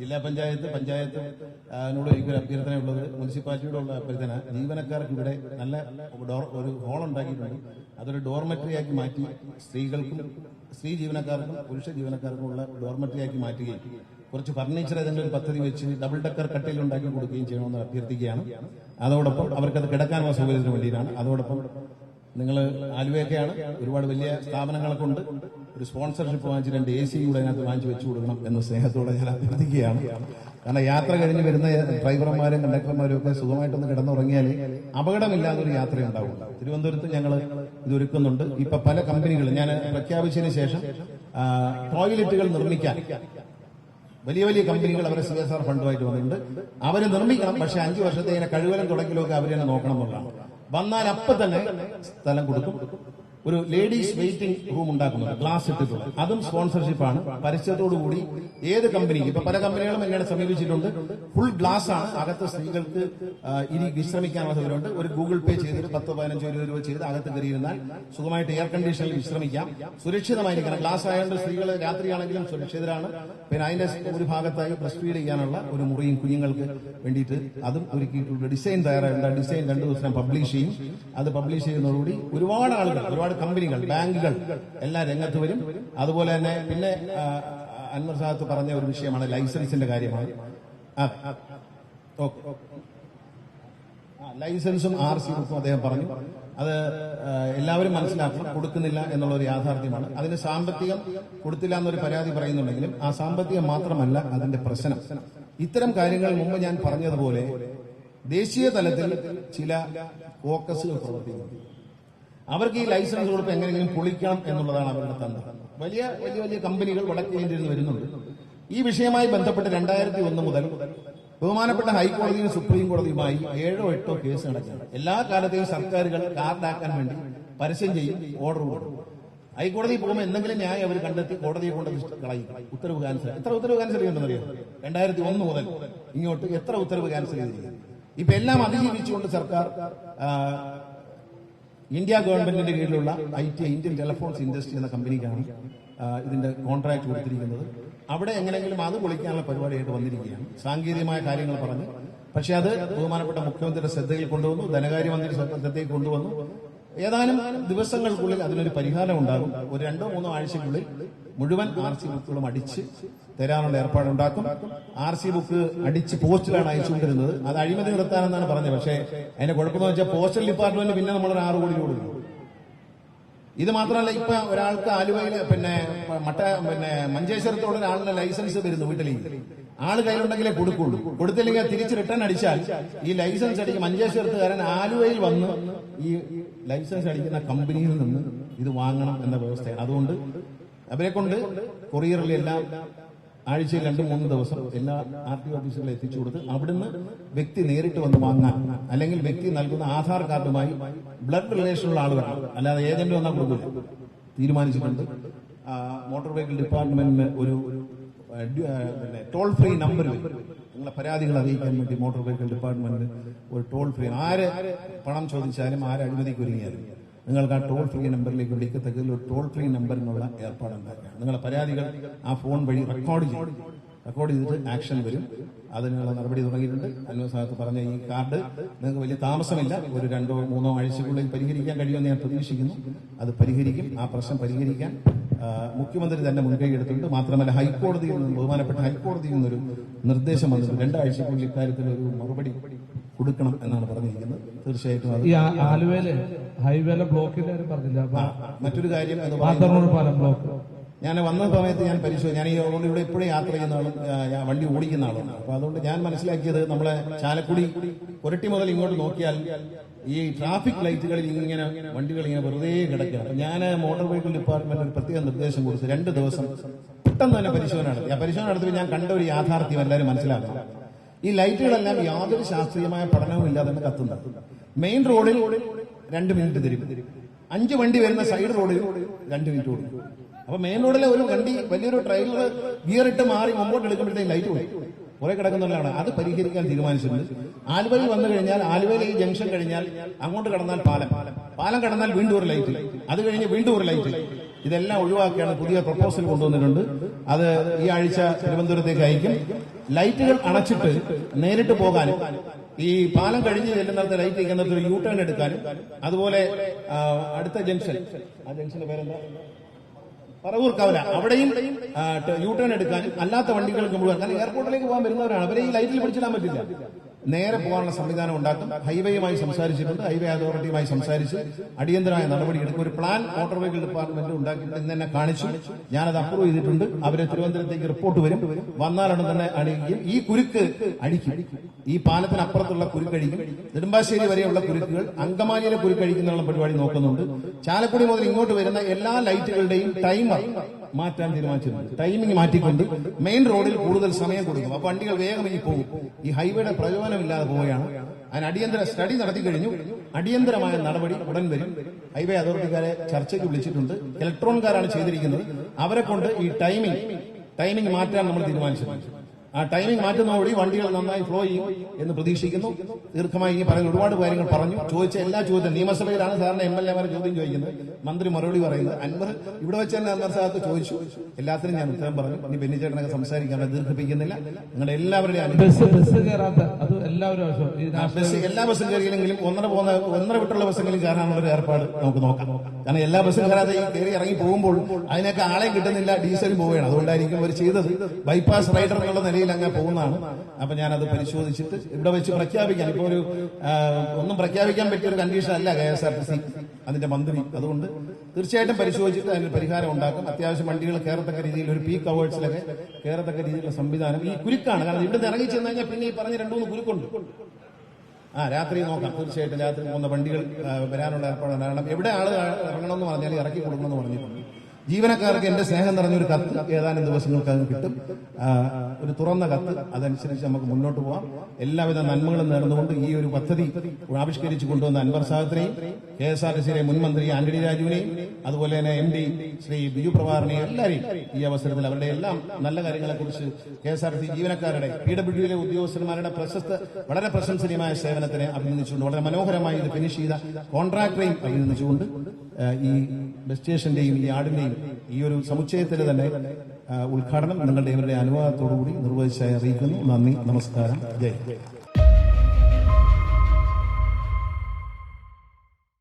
ജില്ലാ പഞ്ചായത്ത് പഞ്ചായത്ത് ഒരു എനിക്കൊരു അഭ്യർത്ഥനയുള്ളത് മുനിസിപ്പാലിറ്റിയോടുള്ള അഭ്യർത്ഥന ജീവനക്കാർക്ക് ഇവിടെ നല്ല ഒരു ഹോൾ ഉണ്ടാക്കിയിട്ടുണ്ട്. അതൊരു ഡോർമെറ്ററി ആക്കി മാറ്റി സ്ത്രീകൾക്കും സ്ത്രീ ജീവനക്കാർക്കും പുരുഷ ജീവനക്കാർക്കും ഉള്ള ഡോർമെറ്ററി ആക്കി മാറ്റുകയും കുറച്ച് ഫർണിച്ചർ ഏതെങ്കിലും പദ്ധതി വെച്ച് ഡബിൾ ഡക്കർ കട്ടിൽ ഉണ്ടാക്കി കൊടുക്കുകയും ചെയ്യണമെന്ന് അഭ്യർത്ഥിക്കുകയാണ്. അതോടൊപ്പം അവർക്കത് കിടക്കാനുള്ള സൗകര്യത്തിന് വേണ്ടിയിട്ടാണ്. അതോടൊപ്പം നിങ്ങൾ ആലുവയൊക്കെയാണ് ഒരുപാട് വലിയ സ്ഥാപനങ്ങളൊക്കെ ഉണ്ട്. ഒരു സ്പോൺസർഷിപ്പ് വാങ്ങിച്ച് രണ്ട് എ സി കൂടെ അതിനകത്ത് വാങ്ങിച്ച് വെച്ചു കൊടുക്കണം എന്ന സ്നേഹത്തോടെ ഞാൻ അഭ്യർത്ഥിക്കുകയാണ്. കാരണം യാത്ര കഴിഞ്ഞ് വരുന്ന ഡ്രൈവർമാരും കണ്ടക്ടർമാരും ഒക്കെ സുഖമായിട്ടൊന്ന് കിടന്നുറങ്ങിയാൽ അപകടമില്ലാതെ ഒരു യാത്രയുണ്ടാവും. തിരുവനന്തപുരത്ത് ഞങ്ങൾ ഇത് ഒരുക്കുന്നുണ്ട്. ഇപ്പൊ പല കമ്പനികളും ഞാൻ പ്രഖ്യാപിച്ചതിന് ശേഷം ടോയ്ലറ്റുകൾ നിർമ്മിക്കാൻ വലിയ വലിയ കമ്പനികൾ അവരെ സി എസ് ആർ ഫണ്ടുമായിട്ട് വന്നിട്ടുണ്ട്. അവർ നിർമ്മിക്കണം പക്ഷെ അഞ്ചു വർഷത്തെ ഇങ്ങനെ കഴിവലം തുടക്കലൊക്കെ അവർ തന്നെ നോക്കണം എന്നുള്ളതാണ്. വന്നാൽ അപ്പൊ തന്നെ സ്ഥലം കൊടുക്കും. ഒരു ലേഡീസ് വെയിറ്റിംഗ് റൂം ഉണ്ടാക്കുന്നത് ഗ്ലാസ് ഇട്ടിട്ടുള്ള. അതും സ്പോൺസർഷിപ്പാണ് പരസ്യത്തോടു കൂടി ഏത് കമ്പനിക്ക് ഇപ്പൊ പല കമ്പനികളും എന്നെ സമീപിച്ചിട്ടുണ്ട്. ഫുൾ ഗ്ലാസ് ആണ്. അകത്ത് സ്ത്രീകൾക്ക് ഇനി വിശ്രമിക്കാനുള്ള സൗകര്യമുണ്ട്. ഒരു ഗൂഗിൾ പേ ചെയ്തിട്ട് പത്ത് പതിനഞ്ചോ ഇരുപത് രൂപ ചെയ്ത് അകത്ത് കയറിയിരുന്നാൽ സുഖമായിട്ട് എയർ കണ്ടീഷനിൽ വിശ്രമിക്കാം. സുരക്ഷിതമായിരിക്കണം. ഗ്ലാസ് ആയതുകൊണ്ട് സ്ത്രീകൾ രാത്രിയാണെങ്കിലും സുരക്ഷിതരാണ്. പിന്നെ അതിന്റെ ഒരു ഭാഗത്തായി ബ്രസ്റ്റ് ഫീഡ് ചെയ്യാനുള്ള ഒരു മുറിയും കുഞ്ഞുങ്ങൾക്ക് വേണ്ടിയിട്ട് അതും ഒരുക്കിയിട്ടുള്ള ഡിസൈൻ തയ്യാറായിട്ടുണ്ട്. ഡിസൈൻ രണ്ടു ദിവസം പബ്ലിഷ് ചെയ്യും. അത് പബ്ലിഷ് ചെയ്യുന്നതോടുകൂടി ഒരുപാട് ആളുകൾ ഒരുപാട് കമ്പനികൾ ബാങ്കുകൾ എല്ലാ രംഗത്ത് വരും. അതുപോലെ തന്നെ പിന്നെ അൻവർ സാഹത്ത് പറഞ്ഞ ഒരു വിഷയമാണ് ലൈസൻസിന്റെ കാര്യമാണ്. ലൈസൻസും ആർ സി ബുക്കും അദ്ദേഹം പറഞ്ഞു. അത് എല്ലാവരും മനസ്സിലാക്കണം. കൊടുക്കുന്നില്ല എന്നുള്ള ഒരു യാഥാർത്ഥ്യമാണ്. അതിന് സാമ്പത്തികം കൊടുത്തില്ല എന്നൊരു പരാതി പറയുന്നുണ്ടെങ്കിലും ആ സാമ്പത്തികം മാത്രമല്ല അതിന്റെ പ്രശ്നം. ഇത്തരം കാര്യങ്ങൾ മുമ്പ് ഞാൻ പറഞ്ഞതുപോലെ ദേശീയ തലത്തിൽ ചില ഫോക്കസുകൾ പ്രവർത്തിക്കുന്നു. അവർക്ക് ഈ ലൈസൻസ് കൊടുത്ത് എങ്ങനെയെങ്കിലും പൊളിക്കണം എന്നുള്ളതാണ് അവരുടെ തന്ത്രം. വലിയ വലിയ വലിയ കമ്പനികൾ വടക്കേ ഇന്ത്യയിൽ നിന്ന് വരുന്നുണ്ട്. ഈ വിഷയമായി ബന്ധപ്പെട്ട് രണ്ടായിരത്തി ഒന്ന് മുതൽ ബഹുമാനപ്പെട്ട ഹൈക്കോടതിയും സുപ്രീം കോടതിയുമായി ഏഴോ എട്ടോ കേസ് നടക്കുകയാണ് എല്ലാ കാലത്തെയും സർക്കാരുകൾ കാർഡാക്കാൻ വേണ്ടി പരസ്യം ചെയ്യും ഓർഡർ കൊടുക്കും. ഹൈക്കോടതി പോകുമ്പോൾ എന്തെങ്കിലും ന്യായം അവർ കണ്ടെത്തി കോടതിയെ കൊണ്ട് കളയും. ഉത്തരവ് ക്യാൻസൽ എത്ര ഉത്തരവ് ക്യാൻസൽ ചെയ്യുന്നുണ്ടെന്നറിയോ രണ്ടായിരത്തി ഒന്ന് മുതൽ ഇങ്ങോട്ട് എത്ര ഉത്തരവ് ക്യാൻസൽ ചെയ്തിരിക്കുന്നു? ഇപ്പൊ എല്ലാം അതിജീവിച്ചുകൊണ്ട് സർക്കാർ ഇന്ത്യ ഗവൺമെന്റിന്റെ കീഴിലുള്ള I T Indian telephones industry എന്ന കമ്പനിക്കാണ് ഇതിന്റെ കോൺട്രാക്ട് കൊടുത്തിരിക്കുന്നത്. അവിടെ എങ്ങനെയെങ്കിലും അത് പൊളിക്കാനുള്ള പരിപാടിയായിട്ട് വന്നിരിക്കുകയാണ്. സാങ്കേതികമായ കാര്യങ്ങൾ പറഞ്ഞ്. പക്ഷെ അത് ബഹുമാനപ്പെട്ട മുഖ്യമന്ത്രിയുടെ ശ്രദ്ധയിൽ കൊണ്ടുവന്നു ധനകാര്യമന്ത്രി ശ്രദ്ധയിൽ കൊണ്ടുവന്നു. ഏതാനും ദിവസങ്ങൾക്കുള്ളിൽ അതിനൊരു പരിഹാരം ഉണ്ടാകും. ഒരു രണ്ടോ മൂന്നോ ആഴ്ചക്കുള്ളിൽ മുഴുവൻ ആർ സി ബുക്കുകളും അടിച്ച് തരാനുള്ള ഏർപ്പാടുണ്ടാക്കും. ആർ സി ബുക്ക് അടിച്ച് പോസ്റ്റിലാണ് അയച്ചുകൊണ്ടിരുന്നത് അത് അഴിമതി നിർത്താനെന്നാണ് പറഞ്ഞത്. പക്ഷേ അതിന്റെ കുഴപ്പമെന്ന് വെച്ചാൽ പോസ്റ്റൽ ഡിപ്പാർട്ട്മെന്റ് പിന്നെ നമ്മളൊരു ആറ് കോടി കൊടുക്കും. ഇത് മാത്രമല്ല ഇപ്പൊ ഒരാൾക്ക് ആലുവയിൽ പിന്നെ മട്ട പിന്നെ മഞ്ചേശ്വരത്തോടെ ഒരാളിന്റെ ലൈസൻസ് വരുന്നു വീട്ടിലേക്ക് ആൾ കയ്യിലുണ്ടെങ്കിലേ കൊടുക്കുള്ളൂ. കൊടുത്തില്ലെങ്കിൽ തിരിച്ച് റിട്ടേൺ അടിച്ചാൽ ഈ ലൈസൻസ് അടിക്കും. മഞ്ചേശ്വരത്തുകാരൻ ആലുവയിൽ വന്ന് ഈ ലൈസൻസ് അടിക്കുന്ന കമ്പനിയിൽ നിന്ന് ഇത് വാങ്ങണം എന്ന വ്യവസ്ഥയാണ്. അതുകൊണ്ട് അവരെ കൊണ്ട് കൊറിയറിൽ എല്ലാം ആഴ്ചയിൽ രണ്ട് മൂന്ന് ദിവസം എല്ലാ ആർ ടി ഓഫീസുകളിൽ എത്തിച്ചു കൊടുത്ത് അവിടുന്ന് വ്യക്തി നേരിട്ട് വന്ന് വാങ്ങാൻ അല്ലെങ്കിൽ വ്യക്തി നൽകുന്ന ആധാർ കാർഡുമായി ബ്ലഡ് റിലേഷനുള്ള ആളുകൾ അല്ലാതെ ഏജന്റ് വന്നാൽ കൊടുക്കില്ല തീരുമാനിച്ചിട്ടുണ്ട്. മോട്ടോർ വെഹിക്കിൾ ഡിപ്പാർട്ട്മെന്റിന് ഒരു ടോൾ ഫ്രീ നമ്പർ നിങ്ങളെ പരാതികൾ അറിയിക്കാൻ വേണ്ടി മോട്ടോർ വെഹിക്കിൾ ഡിപ്പാർട്ട്മെന്റിന് ഒരു ടോൾ ഫ്രീ ആര് പണം ചോദിച്ചാലും ആരെ അഴിമതിക്ക് ഒരുങ്ങിയാലും നിങ്ങൾക്ക് ആ ടോൾ ഫ്രീ നമ്പറിലേക്ക് വിളിക്കത്തക്കതിൽ ഒരു ടോൾ ഫ്രീ നമ്പർ എന്നുള്ള ഏർപ്പാടുണ്ടാക്കുക നിങ്ങളുടെ പരാതികൾ ആ ഫോൺ വഴി റെക്കോർഡ് ചെയ്യും. റെക്കോർഡ് ചെയ്തിട്ട് ആക്ഷൻ വരും. അതിനുള്ള നടപടി തുടങ്ങിയിട്ടുണ്ട്. അന്വേഷ സാഹത്ത് പറഞ്ഞ ഈ കാർഡ് നിങ്ങൾക്ക് വലിയ താമസമില്ല. ഒരു രണ്ടോ മൂന്നോ ആഴ്ചക്കുള്ളിൽ പരിഹരിക്കാൻ കഴിയുമെന്ന് ഞാൻ പ്രതീക്ഷിക്കുന്നു. അത് പരിഹരിക്കും. ആ പ്രശ്നം പരിഹരിക്കാൻ മുഖ്യമന്ത്രി തന്നെ മുൻകൈ എടുത്തിട്ടുണ്ട്. മാത്രമല്ല ഹൈക്കോടതിയിൽ നിന്ന് ബഹുമാനപ്പെട്ട ഹൈക്കോടതിയിൽ നിന്നൊരു നിർദ്ദേശം വന്നിട്ടുണ്ട്. രണ്ടാഴ്ചക്കുള്ളിൽ ഇക്കാര്യത്തിൽ ഒരു മറുപടി കൊടുക്കണം എന്നാണ് പറഞ്ഞിരിക്കുന്നത്. തീർച്ചയായിട്ടും അത് ഈ ആ- ആലുവയിൽ ഹൈവേയിലെ ബ്ലോക്കിന്റെ കാര്യം പറഞ്ഞില്ല. അപ്പൊ മറ്റൊരു കാര്യം എന്ന് പറയുന്നത് പാത്തറോഡ് പാലം ബ്ലോക്ക്. ഞാൻ വന്ന സമയത്ത് ഞാൻ പരിശോധിച്ചു ഞാൻ ഈ അതുകൊണ്ട് ഇവിടെ എപ്പോഴും യാത്ര ചെയ്യുന്ന ആളും ആ, ഞാൻ വണ്ടി ഓടിക്കുന്ന ആളാണ്. അപ്പൊ അതുകൊണ്ട് ഞാൻ മനസ്സിലാക്കിയത് നമ്മളെ ചാലക്കുടി പുരട്ടി മുതൽ ഇങ്ങോട്ട് നോക്കിയാൽ ഈ ട്രാഫിക് ലൈറ്റുകളിൽ ഇങ്ങനെ വണ്ടികൾ ഇങ്ങനെ വെറുതെ കിടക്കുക അപ്പൊ ഞാൻ മോട്ടോർ വെഹിക്കിൾ ഡിപ്പാർട്ട്മെന്റ് ഒരു പ്രത്യേക നിർദ്ദേശം കൊടുത്തു. രണ്ട് ദിവസം പെട്ടെന്ന് തന്നെ പരിശോധന നടത്തി. ആ പരിശോധന നടത്തിയപ്പോൾ ഞാൻ കണ്ട ഒരു യാഥാർത്ഥ്യം എല്ലാവരും മനസ്സിലാക്കണം ഈ ലൈറ്റുകളെല്ലാം യാതൊരു ശാസ്ത്രീയമായ പഠനവും ഇല്ലാതെ തന്നെ കത്തുന്നത്. മെയിൻ റോഡിൽ രണ്ട് മിനിറ്റ് തരും. അഞ്ച് വണ്ടി വരുന്ന സൈഡ് റോഡിൽ രണ്ട് മിനിറ്റ് കൊടുക്കും അപ്പൊ മെയിൻ റോഡിലെ ഒരു വണ്ടി വലിയൊരു ട്രെയിലർ ഗിയർ ഇട്ട് മാറി മുമ്പോട്ട് എടുക്കുമ്പോഴത്തേക്ക് ലൈറ്റ് പോയി. കുറെ കിടക്കുന്നുള്ളതാണ് അത് പരിഹരിക്കാൻ തീരുമാനിച്ചിട്ടുണ്ട്. ആലുവയിൽ വന്നു കഴിഞ്ഞാൽ ആലുവയിൽ ഈ ജംഗ്ഷൻ കഴിഞ്ഞാൽ അങ്ങോട്ട് കടന്നാൽ പാലം. പാലം കടന്നാൽ വീണ്ടും ഒരു ലൈറ്റ് അത് കഴിഞ്ഞ് വീണ്ടും ഒരു ലൈറ്റ് ഇതെല്ലാം ഒഴിവാക്കിയാണ് പുതിയ പ്രപ്പോസൽ കൊണ്ടുവന്നിട്ടുണ്ട്. അത് ഈ ആഴ്ച തിരുവനന്തപുരത്തേക്ക് അയക്കും. ലൈറ്റുകൾ അണച്ചിട്ട് നേരിട്ട് പോകാനും ഈ പാലം കഴിഞ്ഞ് ചെല്ലുന്നിടത്ത് ലൈറ്റ് ഇരിക്കുന്നിടത്ത് ഒരു യൂ ടേൺ എടുക്കാനും അതുപോലെ അടുത്ത ജംഗ്ഷൻ. ആ ജംഗ്ഷന്റെ പേരെന്താ? പറവൂർ കവല. അവിടെയും യൂ ടേൺ എടുക്കാനും അല്ലാത്ത വണ്ടികൾക്ക് മുഴുവൻ എയർപോർട്ടിലേക്ക് പോകാൻ വരുന്നവരാണ്. അവരെ ഈ ലൈറ്റിൽ പിടിച്ചിടാൻ പറ്റില്ല. നേരെ പോകാനുള്ള സംവിധാനം ഉണ്ടാക്കും. ഹൈവേയുമായി സംസാരിച്ചിട്ടുണ്ട്. ഹൈവേ അതോറിറ്റിയുമായി സംസാരിച്ച് അടിയന്തരമായ നടപടി എടുക്കും. ഒരു പ്ലാൻ മോട്ടോർ വെഹിക്കിൾ ഡിപ്പാർട്ട്മെന്റ് ഉണ്ടാക്കിയിട്ടുണ്ട് ഇന്ന് തന്നെ കാണിച്ചു. ഞാനത് അപ്രൂവ് ചെയ്തിട്ടുണ്ട്. അവരെ തിരുവനന്തപുരത്തേക്ക് റിപ്പോർട്ട് വരും. വന്നാലാണ് തന്നെ അടിക്കും ഈ കുരുക്ക് അടിക്കും. ഈ പാലത്തിനപ്പുറത്തുള്ള കുരുക്കഴിക്കും നെടുമ്പാശ്ശേരി വരെയുള്ള കുരുക്കുകൾ അങ്കമാലിയിലെ കുരുക്കഴിക്കുന്ന പരിപാടി നോക്കുന്നുണ്ട്. ചാലക്കുടി മുതൽ ഇങ്ങോട്ട് വരുന്ന എല്ലാ ലൈറ്റുകളുടെയും ടൈമർ മാറ്റാൻ തീരുമാനിച്ചിട്ടുണ്ട്. ടൈമിംഗ് മാറ്റിക്കൊണ്ട് മെയിൻ റോഡിൽ കൂടുതൽ സമയം കൊടുക്കും. അപ്പൊ വണ്ടികൾ വേഗം ഈ പോകും. ഈ ഹൈവേയുടെ പ്രയോജനമില്ലാതെ പോവുകയാണ്. അതിന് അടിയന്തര സ്റ്റഡി നടത്തി കഴിഞ്ഞു. അടിയന്തരമായ നടപടി ഉടൻ വരും. ഹൈവേ അതോറിറ്റിക്കാരെ ചർച്ചയ്ക്ക് വിളിച്ചിട്ടുണ്ട്. ഇലക്ട്രോൺകാരാണ് ചെയ്തിരിക്കുന്നത്. അവരെ കൊണ്ട് ഈ ടൈമിംഗ് ടൈമിംഗ് മാറ്റാൻ നമ്മൾ തീരുമാനിച്ചിട്ടുണ്ട്. ആ ടൈമിംഗ് മാറ്റുന്നതോടെ വണ്ടികൾ നന്നായി ഫ്ലോ ചെയ്യും എന്ന് പ്രതീക്ഷിക്കുന്നു. ദീർഘമായി ഇനി പറയുന്ന ഒരുപാട് കാര്യങ്ങൾ പറഞ്ഞു. ചോദിച്ച എല്ലാ ചോദ്യം നിയമസഭയിലാണ് സാറിന് എം എൽ എമാരെ ചോദ്യം ചോദിക്കുന്നത്. മന്ത്രി മറുപടി പറയുന്നത്. അൻവർ ഇവിടെ വെച്ച് തന്നെ അൻവർ സാഹത്ത് ചോദിച്ചു. എല്ലാത്തിനും ഞാൻ ഉത്തരം പറഞ്ഞു. ഇനി ബെന്നിച്ചേട്ടനൊക്കെ സംസാരിക്കാൻ ദീർഘിപ്പിക്കുന്നില്ല. നിങ്ങളുടെ എല്ലാവരുടെയും ബസ് ബസ് കയറാത്ത അത് എല്ലാവരും ബസ് എല്ലാ ബസ്സും കയറിയില്ലെങ്കിലും ഒന്നര പോകുന്ന ഒന്നര വിട്ടുള്ള ബസ്സെങ്കിലും കയറാനുള്ള ഒരു ഏർപ്പാട് നമുക്ക് നോക്കാം. കാരണം എല്ലാ ബസ്സും കയറാതെ ഈ കയറി ഇറങ്ങി പോകുമ്പോൾ അതിനൊക്കെ ആളെ കിട്ടുന്നില്ല. ഡീസലും പോവുകയാണ്. അതുകൊണ്ടായിരിക്കും അവർ ചെയ്തത്. ബൈപ്പാസ് റൈഡർ എന്നുള്ള നിലയിൽ അങ്ങനെ പോകുന്നതാണ്. അപ്പൊ ഞാനത് പരിശോധിച്ചിട്ട് ഇവിടെ വെച്ച് പ്രഖ്യാപിക്കാൻ. ഇപ്പോൾ ഒരു ഒന്നും പ്രഖ്യാപിക്കാൻ പറ്റിയ ഒരു കണ്ടീഷൻ അല്ല K S R T C അതിന്റെ മന്ത്രി. അതുകൊണ്ട് തീർച്ചയായിട്ടും പരിശോധിച്ചിട്ട് അതിന് പരിഹാരം ഉണ്ടാക്കും. അത്യാവശ്യം വണ്ടികൾ കയറത്തക്ക രീതിയിൽ ഒരു പീക്ക് അവേഴ്സിലൊക്കെ കയറത്തക്ക രീതിയിലുള്ള സംവിധാനം ഈ കുരുക്കാണ്. കാരണം ഇവിടുന്ന് ഇറങ്ങി ചെന്ന് കഴിഞ്ഞാൽ പിന്നെ ഈ പറഞ്ഞ രണ്ടു മൂന്ന് കുരുക്കുണ്ട്. ആ രാത്രി നോക്കാം. തീർച്ചയായിട്ടും രാത്രി പോകുന്ന വണ്ടികൾ വരാനുള്ള ഏർപ്പാടാണ്. കാരണം എവിടെ ആൾ ഇറങ്ങണമെന്ന് പറഞ്ഞാൽ ഇറക്കി കൊടുക്കണമെന്ന് പറഞ്ഞിട്ടുണ്ട്. ജീവനക്കാർക്ക് എന്റെ സ്നേഹം നിറഞ്ഞൊരു കത്ത് ഏതാനും ദിവസങ്ങൾക്ക് അത് കിട്ടും. ഒരു തുറന്ന കത്ത് അതനുസരിച്ച് നമുക്ക് മുന്നോട്ട് പോകാം എല്ലാവിധ നന്മകളും നേർന്നുകൊണ്ട് ഈ ഒരു പദ്ധതി ആവിഷ്കരിച്ചു കൊണ്ടുവന്ന അൻവർ സാഹത്തിനെയും കെ എസ് ആർ ടി സിയിലെ മുൻ മന്ത്രി ആന്റണി രാജുവിനെയും അതുപോലെ തന്നെ എം ഡി ശ്രീ ബിജു പ്രഭാറിനെയും എല്ലാവരെയും ഈ അവസരത്തിൽ അവരുടെ എല്ലാം നല്ല കാര്യങ്ങളെക്കുറിച്ച് K S R T C ജീവനക്കാരുടെ പി ഡബ്ല്യുഡിയിലെ ഉദ്യോഗസ്ഥന്മാരുടെ പ്രശസ്ത വളരെ പ്രശംസനീയമായ സേവനത്തിനെ അഭിനന്ദിച്ചുകൊണ്ട് വളരെ മനോഹരമായി ഇത് ഫിനിഷ് ചെയ്ത കോൺട്രാക്ടറെയും അഭിനന്ദിച്ചുകൊണ്ട് ഈ ബസ് സ്റ്റേഷന്റെയും ഈ ആടിന്റെയും ഈ ഒരു സമുച്ചയത്തിന് തന്നെ ഉദ്ഘാടനം നിങ്ങളുടെ ഇവരുടെ അനുവാദത്തോടുകൂടി നിർവഹിച്ചായി അറിയിക്കുന്നു. നന്ദി നമസ്കാരം. ജയ്